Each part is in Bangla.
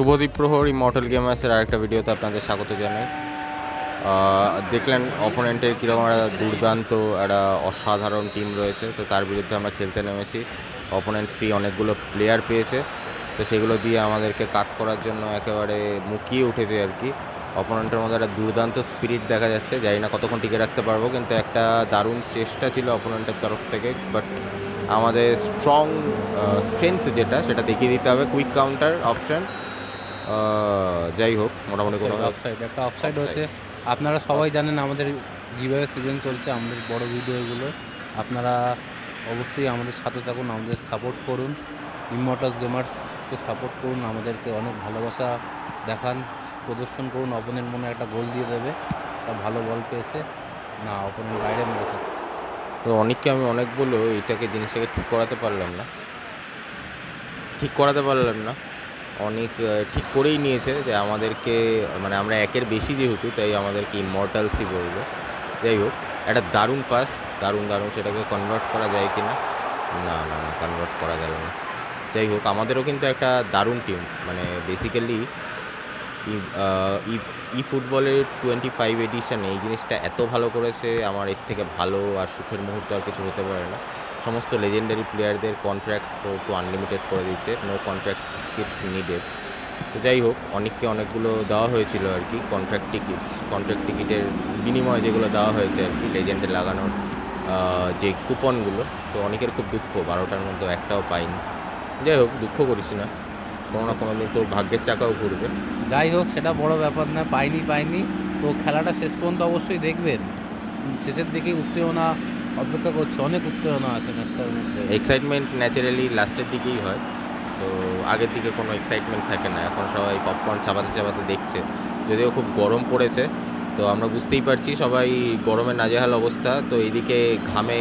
শুভদীপ প্রহর ইমর্টাল গেমার্সের আরেকটা ভিডিওতে আপনাদের স্বাগত জানাই। দেখলেন অপোনেন্টের কীরকম একটা দুর্দান্ত একটা অসাধারণ টিম রয়েছে, তো তার বিরুদ্ধে আমরা খেলতে নেমেছি। অপোনেন্ট ফ্রি অনেকগুলো প্লেয়ার পেয়েছে, তো সেগুলো দিয়ে আমাদেরকে কাজ করার জন্য একেবারে মুখিয়ে উঠেছে আর কি। অপোনেন্টের মধ্যে একটা দুর্দান্ত স্পিরিট দেখা যাচ্ছে, জানি না কতক্ষণ টিকে রাখতে পারব, কিন্তু একটা দারুণ চেষ্টা ছিল অপোনেন্টের তরফ থেকে বাট আমাদের স্ট্রং স্ট্রেংথ যেটা, সেটা দেখিয়ে দিতে হবে। কুইক কাউন্টার অপশন যাই হোক মোটামুটি কোনো অফসাইড একটা অফসাইড হচ্ছে। আপনারা সবাই জানেন আমাদের গিভার সিজন চলছে আমাদের বড় ভিডিওগুলো আপনারা অবশ্যই আমাদের সাথে থাকুন আমাদের সাপোর্ট করুন। ইমমর্টাস গেমার্সকে সাপোর্ট করুন আমাদেরকে অনেক ভালোবাসা দেখান প্রদর্শন করুন। অপোনেন্ট মনে একটা গোল দিয়ে দেবে একটা ভালো বল পেয়েছে। না অপোনেন্ট বাইরে মেরেছে। তো অনেককে আমি অনেক বলেও এটাকে জিনিসটাকে ঠিক করাতে পারলাম না। ঠিক করাতে পারলাম না। অনেক ঠিক করেই নিয়েছে যে আমাদেরকে মানে আমরা একের বেশি যেহেতু, তাই আমাদেরকে ইমর্টালসই বলবে। যাই হোক, একটা দারুণ পাস, দারুণ দারুণ সেটাকে কনভার্ট করা যায় কি না না না না কনভার্ট করা গেল না। যাই হোক, আমাদেরও কিন্তু একটা দারুণ টিম মানে বেসিক্যালি ই ফুটবলের টোয়েন্টি ফাইভ এডিশন এই জিনিসটা এত ভালো করেছে, আমার এর থেকে ভালো আর সুখের মুহূর্ত আর কিছু হতে পারে না। সমস্ত লেজেন্ডারি প্লেয়ারদের কন্ট্রাক্ট টু আনলিমিটেড করে দিয়েছে নো কন্ট্রাক্ট টিকিটস নিডেড তো যাই হোক, অনেককে অনেকগুলো দেওয়া হয়েছিল আর কি কন্ট্রাক্ট টিকিট কন্ট্রাক্ট টিকিটের বিনিময়ে যেগুলো দেওয়া হয়েছে আর কি লেজেন্ডে লাগানোর যে কুপনগুলো তো অনেকের খুব দুঃখ, বারোটার মধ্যে একটাও পাইনি। যাই হোক, দুঃখ করিস না। কোনো না কোনো দিন তোর ভাগ্যের চাকাও ঘুরবে। যাই হোক সেটা বড় ব্যাপার না পাইনি পাইনি। তো খেলাটা শেষ পর্যন্ত অবশ্যই দেখবেন। শেষের দিকে উত্তেজনা অপেক্ষা করছে অনেক উত্তেজনা আছে ম্যাচটার মধ্যে। এক্সাইটমেন্ট ন্যাচারালি লাস্টের দিকেই হয়। তো আগের দিকে কোনো এক্সাইটমেন্ট থাকে না। এখন সবাই পপকর্ন চাপাতে চাপাতে দেখছে। যদিও খুব গরম পড়েছে তো আমরা বুঝতেই পারছি সবাই গরমে নাজেহাল অবস্থা। তো এইদিকে ঘামে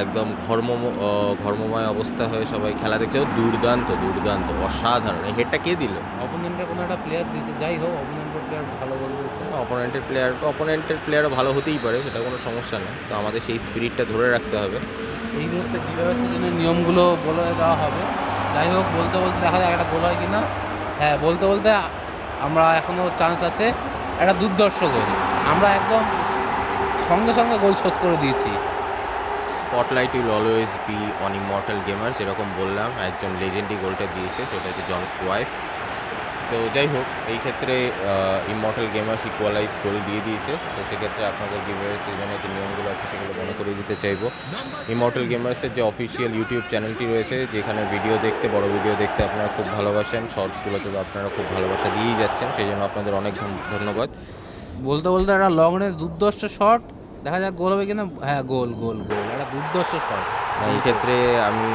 একদম ঘর্ম ঘর্মময় অবস্থা হয়ে সবাই খেলা দেখছে। দুর্দান্ত দুর্দান্ত অসাধারণ। এই হেডটা কে দিল? অপোনেন্টের কোনো একটা প্লেয়ার দিয়েছে। যাই হোক অপোনেন্টের প্লেয়ার ভালো বল দিয়েছে। অপোনেন্টের প্লেয়ার অপোনেন্টের প্লেয়ারও ভালো হতেই পারে সেটা কোনো সমস্যা নেই তো আমাদের সেই স্পিরিটটা ধরে রাখতে হবে। এই মুহূর্তে কীভাবে সিজনের নিয়মগুলো বলে দেওয়া হবে। যাই হোক বলতে বলতে দেখা যায় একটা গোল হয় কি না হ্যাঁ বলতে বলতে আমরা এখনও চান্স আছে একটা দুর্দর্শ গোল। আমরা একদম সঙ্গে সঙ্গে গোল শোধ করে দিয়েছি। Spotlight will always be on immortal gamer যেরকম বললাম, একজন লেজেন্ডই গোলটা দিয়েছে, সেটা হচ্ছে জন ক্রোয়াইফ তো যাই হোক, এই ক্ষেত্রে ইমর্টাল গেমার্স ইকুয়ালাইজ গোল দিয়ে দিয়েছে। তো সেক্ষেত্রে আপনাদের গিভের সিজনের যে নিয়মগুলো আছে, সেগুলো মনে করিয়ে দিতে চাইব। ইমর্টাল গেমার্সের যে অফিসিয়াল ইউটিউব চ্যানেলটি রয়েছে, যেখানে ভিডিও দেখতে, বড় ভিডিও দেখতে আপনারা খুব ভালোবাসেন শর্টসগুলোতে আপনারা খুব ভালোবাসা দিয়েই যাচ্ছেন, সেই জন্য আপনাদের অনেক ধন- ধন্যবাদ। বলতে বলতে একটা লং রেঞ্জ দুর্দর্শ শট দেখা যাক গোল হবে কিনা। হ্যাঁ গোল গোল গোল। একটা দুর্দর্শ শট। এই ক্ষেত্রে আমি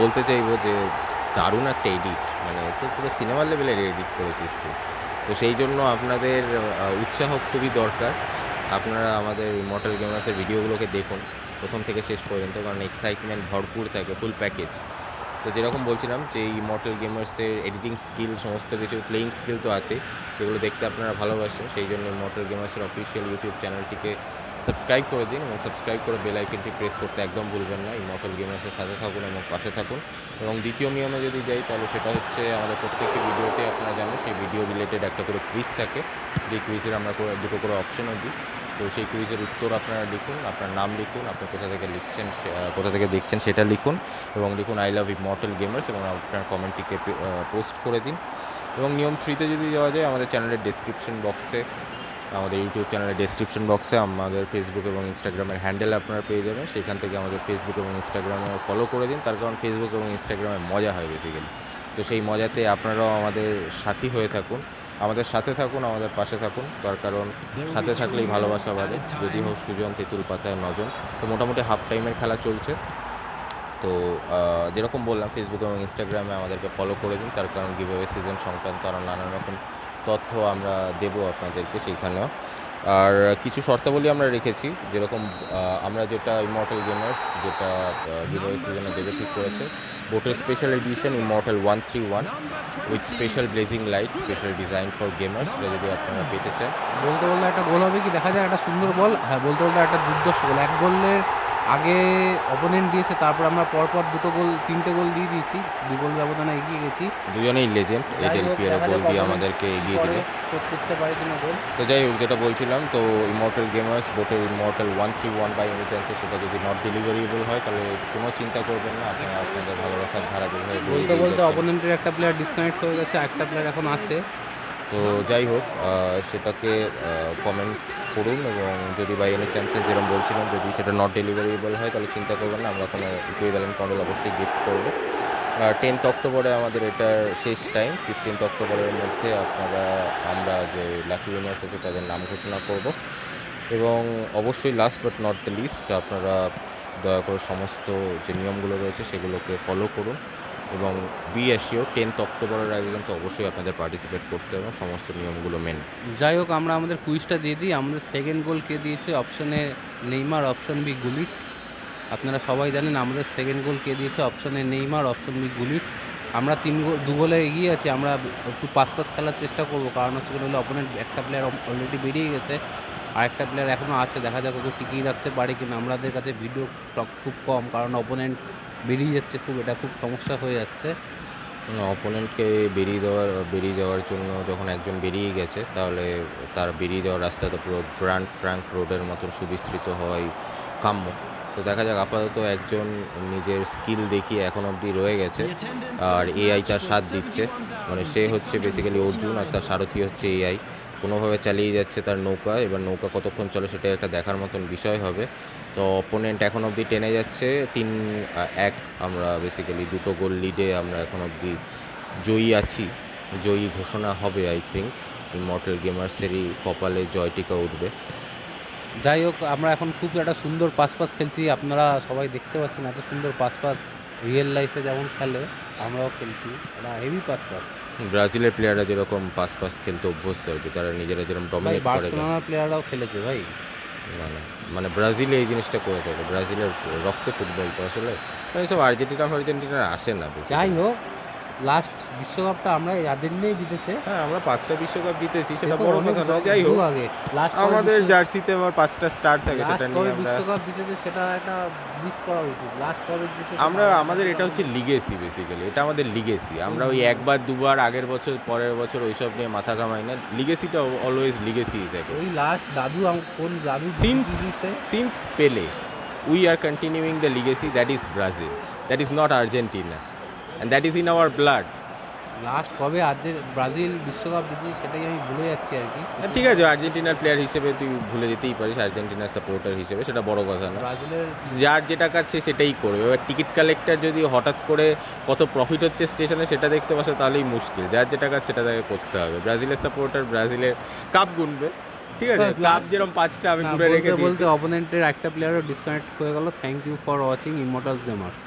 বলতে চাইব যে দারুণ একটা এডিট। মানে তো পুরো সিনেমা লেভেলের এডিট করেছিস তুই। তো সেই জন্য আপনাদের উৎসাহ খুবই দরকার। আপনারা আমাদের মডেল গেমার্সের ভিডিওগুলোকে দেখুন। প্রথম থেকে শেষ পর্যন্ত, কারণ এক্সাইটমেন্ট ভরপুর থাকে ফুল প্যাকেজ তো যেরকম বলছিলাম যে এই মডেল গেমার্সের এডিটিং স্কিল সমস্ত কিছু প্লেয়িং স্কিল তো আছে যেগুলো দেখতে আপনারা ভালোবাসেন, সেই জন্য মডেল গেমার্সের অফিসিয়াল ইউটিউব চ্যানেলটিকে সাবস্ক্রাইব করে দিন এবং সাবস্ক্রাইব করে বেল আইকনটি প্রেস করতে একদম ভুলবেন না ইমর্টাল গেমার্সের সাথে থাকুন এবং পাশে থাকুন। এবং দ্বিতীয় নিয়মে যদি যাই, তাহলে সেটা হচ্ছে আমাদের প্রত্যেকটি ভিডিওতে আপনারা জানেন, সেই ভিডিও রিলেটেড একটা করে কুইজ থাকে। যে কুইজের আমরা দুটো করে অপশনও দিই। তো সেই কুইজের উত্তর আপনারা লিখুন, আপনার নাম লিখুন, আপনি কোথা থেকে লিখছেন কোথা থেকে দেখছেন সেটা লিখুন এবং লিখুন আই লাভ ইমর্টাল গেমার্স এবং আপনার কমেন্টটিকে পোস্ট করে দিন। এবং নিয়ম থ্রিতে যদি যাওয়া যায়, আমাদের চ্যানেলের ডেসক্রিপশন বক্সে আমাদের ইউটিউব চ্যানেলের ডেসক্রিপশন বক্সে আমাদের ফেসবুক এবং ইনস্টাগ্রামের হ্যান্ডেল আপনারা পেয়ে যাবেন। সেখান থেকে আমাদের ফেসবুক এবং ইনস্টাগ্রামে ফলো করে দিন। তার কারণ ফেসবুক এবং ইনস্টাগ্রামে মজা হয় বেসিক্যালি তো সেই মজাতে আপনারাও আমাদের সাথী হয়ে থাকুন। আমাদের সাথে থাকুন, আমাদের পাশে থাকুন। তার কারণ সাথে থাকলেই ভালোবাসা বাড়ে। যদি হোক সুজন তেঁতুল পাতায় নজন। তো মোটামুটি হাফ টাইমের খেলা চলছে। তো যেরকম বললাম ফেসবুক এবং ইনস্টাগ্রামে আমাদেরকে ফলো করে দিন। তার কারণ গিভওয়ে সিজন সংক্রান্ত আরও নানান রকম তথ্য আমরা দেবো আপনাদেরকে সেইখানেও। আর কিছু শর্তাবলী আমরা রেখেছি। যেরকম আমরা যেটা ইমর্টাল গেমার্স যেটা গিভওয়ে সিজনে দেবে ঠিক করেছে। বোটের special edition Immortal one three one with special blazing light special design for gamers সেটা যদি আপনারা পেতে চান? বলতে বলতে একটা গোল হবে কি? দেখা যায় একটা সুন্দর বল হ্যাঁ বলতে বলতে একটা দুর্দশ গোল। এক গোলের আগে অপোনেন্ট দিয়েছে তারপর আমরা পরপর দুটো গোল তিনটে গোল দিয়ে দিয়েছি। দু গোল ব্যবধানে এগিয়ে গেছি। দুজনেই লেজেন্ড এডেল পিয়ারো গোল দিয়ে আমাদেরকে এগিয়ে দিল। করতে পারে কিনা গোল তো যাই হোক যেটা বলছিলাম তো ইমর্টাল গেমার্স বোটে immortal one three one by any চান্সে সেটা যদি নট ডেলিভারিবল হয় তাহলে কোনো চিন্তা করবেন না আপনারা আপনাদের ভালোবাসার ধারা বলতে বলতে অপোনেন্টের একটা প্লেয়ার ডিসকানেক্ট হয়ে গেছে একটা প্লেয়ার এখন আছে। তো যাই হোক সেটাকে কমেন্ট করুন এবং যদি বাই এনি চান্সেস যেরকম বলছিলাম, যদি সেটা নট ডেলিভারিবল হয়, তাহলে চিন্তা করবেন না, আমরা কোনো ইকুইভ্যালেন্ট মডেল অবশ্যই গিফট করব। টেন্থ অক্টোবরে আমাদের এটার শেষ টাইম ফিফটিন্থ অক্টোবরের মধ্যে আপনারা, আমরা যে লাকি উইনার্স আছে তাদের নাম ঘোষণা করব। এবং অবশ্যই last but not the least আপনারা দয়া করে সমস্ত যে নিয়মগুলো রয়েছে সেগুলোকে ফলো করুন। এবং বি অ্যাসিওর টেন্থ অক্টোবরের আগে কিন্তু অবশ্যই আপনাদের পার্টিসিপেট করতে হবে সমস্ত নিয়মগুলো মেন যাই হোক, আমরা আমাদের কুইজটা দিয়ে দিই। আমাদের সেকেন্ড গোল কে দিয়েছে অপশানে নেইমার অপশন বি গুলিট আপনারা সবাই জানেন আমাদের সেকেন্ড গোল কে দিয়েছে অপশানে নেইমার অপশন বি গুলিট আমরা তিন গোল দু গোলে এগিয়ে আছি। আমরা একটু পাস পাস খেলার চেষ্টা করব। কারণ হচ্ছে হলো অপোনেন্ট একটা প্লেয়ার অলরেডি বেরিয়ে গেছে। আর একটা প্লেয়ার এখনও আছে। দেখা যাক ওকে টিকিয়ে রাখতে পারে কিনা। আমাদের কাছে ভিডিও স্টক খুব কম। কারণ অপোনেন্ট বেরিয়ে যাচ্ছে খুব, এটা খুব সমস্যা হয়ে যাচ্ছে। অপোনেন্টকে বেরিয়ে দেওয়ার, বেরিয়ে যাওয়ার জন্য যখন একজন বেরিয়ে গেছে, তাহলে তার বেরিয়ে যাওয়ার রাস্তাটা পুরো গ্র্যান্ড ট্রাঙ্ক রোডের মতন সুবিস্তৃত হওয়াই কাম্য। তো দেখা যাক, আপাতত একজন নিজের স্কিল দেখিয়ে এখন অবধি রয়ে গেছে, আর এআই তার সাথ দিচ্ছে। মানে সে হচ্ছে বেসিক্যালি অর্জুন আর তার সারথি হচ্ছে এআই কোনোভাবে চালিয়ে যাচ্ছে তার নৌকা, এবার নৌকা কতক্ষণ চলে সেটা একটা দেখার মতন বিষয় হবে। তো অপোনেন্ট এখন অবধি টেনে যাচ্ছে, তিন, এক আমরা বেসিক্যালি দুটো গোল লিডে আমরা এখন অবধি জয়ী আছি। জয়ী ঘোষণা হবে আই থিঙ্ক ইমর্টাল গেমার্সেরই কপালে জয়টিকা উঠবে। যাই হোক, আমরা এখন খুব একটা সুন্দর পাস পাস খেলছি, আপনারা সবাই দেখতে পাচ্ছেন এত সুন্দর পাস পাস রিয়েল লাইফে যেমন খেলে, আমরাও খেলছি হেভি পাস পাস ব্রাজিলের প্লেয়াররা যেরকম পাস পাস খেলতে অভ্যস্ত আর কি তারা নিজেরা যেরকম ডমিনেট করে বার্সেলোনার প্লেয়াররাও খেলেছে ভাই। মানে মানে ব্রাজিলে এই জিনিসটা করে থাকে ব্রাজিলের রক্ত ফুটবল তো আসলে মানে সব আর্জেন্টিনা ফার্জেন্টিনা আসে না যাই হোক লাস্ট বিশ্বকাপটা আমরা আর্জেন্টিনাই জিতেছে। হ্যাঁ আমরা পাঁচটা বিশ্বকাপ জিতেছি সেটা বড় কথা নয়। যাই হোক আমাদের জার্সিতে আবার পাঁচটা স্টার থাকে সেটা নিয়ে আমরা বিশ্বকাপ জিতেছে সেটা একটা মিস করা উচিত। লাস্ট কবে জিতেছে আমরা আমাদের এটা হচ্ছে লিগেসি বেসিক্যালি এটা আমাদের লিগেসি আমরা ওই একবার দুবার আগের বছর পরের বছর ওইসব নিয়ে মাথা ঘামাই না। লিগেসিটা অলওয়েজ লিগেসি থাকে ওই লাস্ট দাদু কোন দাদু since জিতেছে? since Pele, we are continuing the legacy that is Brazil. That is not And that is in our blood. Last কবে আজ ব্রাজিল বিশ্বকাপ জিতেছে সেটাই আমি ভুলে যাচ্ছি আর কি। হ্যাঁ, ঠিক আছে আর্জেন্টিনার প্লেয়ার হিসেবে তুই ভুলে যেতেই পারিস আর্জেন্টিনার সাপোর্টার হিসেবে সেটা বড় কথা না। যার যেটা কাজ সে সেটাই করবে। এবার টিকিট কালেক্টর যদি হঠাৎ করে কত প্রফিট হচ্ছে স্টেশনে সেটা দেখতে পাসে তাহলেই মুশকিল। যার যেটা কাজ সেটা তাকে করতে হবে। ব্রাজিলের সাপোর্টার ব্রাজিলের কাপ গুনবে। ঠিক আছে হ্যাঁ, কাপ last- যেরকম পাঁচটা আমি না, গুনে রেখে দিয়েছি। বলতে অপোনেন্টের একটা প্লেয়ারও ডিসকানেক্ট হয়ে গেল। Thank you for watching immortals gamers